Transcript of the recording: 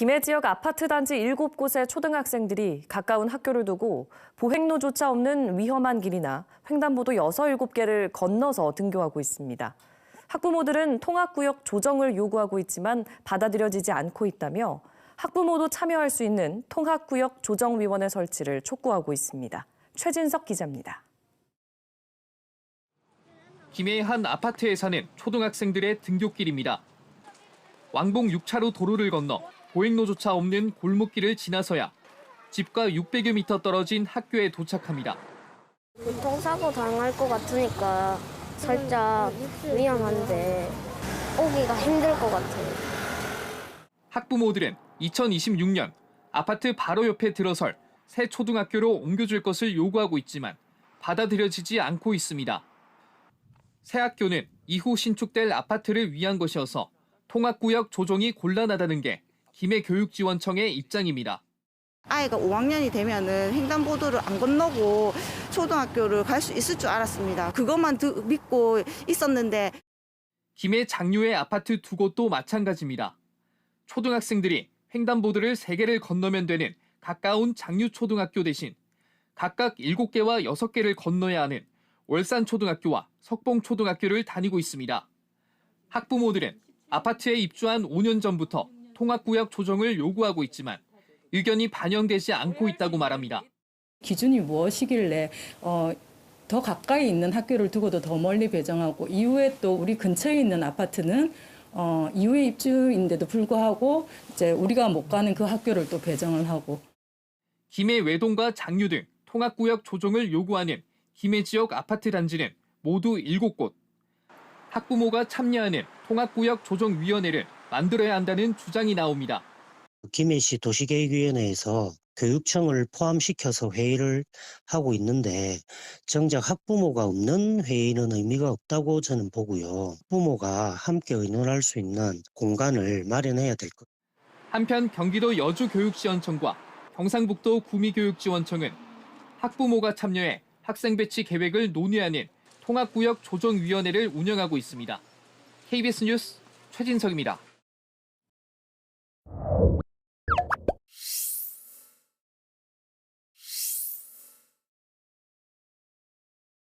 김해 지역 아파트 단지 7곳의 초등학생들이 가까운 학교를 두고 보행로조차 없는 위험한 길이나 횡단보도 6, 7개를 건너서 등교하고 있습니다. 학부모들은 통학구역 조정을 요구하고 있지만 받아들여지지 않고 있다며 학부모도 참여할 수 있는 통학구역 조정위원회 설치를 촉구하고 있습니다. 최진석 기자입니다. 김해의 한 아파트에 사는 초등학생들의 등교길입니다. 왕복 6차로 도로를 건너 보행로조차 없는 골목길을 지나서야 집과 600여 미터 떨어진 학교에 도착합니다. 교통사고 당할 것 같으니까 살짝 위험한데 오기가 힘들 것 같아요. 학부모들은 2026년 아파트 바로 옆에 들어설 새 초등학교로 옮겨줄 것을 요구하고 있지만 받아들여지지 않고 있습니다. 새 학교는 이후 신축될 아파트를 위한 것이어서 통학구역 조정이 곤란하다는 게 김해 교육지원청의 입장입니다. 아이가 5학년이 되면은 횡단보도를 안 건너고 초등학교를 갈 수 있을 줄 알았습니다. 그것만 드- 믿고 있었는데 김해 장류의 아파트 두 곳도 마찬가지입니다. 초등학생들이 횡단보도를 3개를 건너면 되는 가까운 장류초등학교 대신 각각 7개와 6개를 건너야 하는 월산초등학교와 석봉초등학교를 다니고 있습니다. 학부모들은 아파트에 입주한 5년 전부터 통학구역 조정을 요구하고 있지만 의견이 반영되지 않고 있다고 말합니다. 기준이 무엇이길래 어, 더 가까이 있는 학교를 두고도 더 멀리 배정하고 이후에 또 우리 근처에 있는 아파트는 어, 이후에 입주인데도 불구하고 이제 우리가 못 가는 그 학교를 또 배정을 하고 김해 외동과 장류 등 통학구역 조정을 요구하는 김해 지역 아파트 단지는 모두 7곳. 학부모가 참여하는 통학구역 조정위원회를 만들어야 한다는 주장이 나옵니다. 김해시 도시계획위원회에서 교육청을 포함시켜서 회의를 하고 있는데 정작 학부모가 없는 회의는 의미가 없다고 저는 보고요. 부모가 함께 의논할 수 있는 공간을 마련해야 될 것. 한편 경기도 여주교육지원청과 경상북도 구미교육지원청은 학부모가 참여해 학생 배치 계획을 논의하는 통학구역 조정위원회를 운영하고 있습니다. KBS 뉴스 최진석입니다.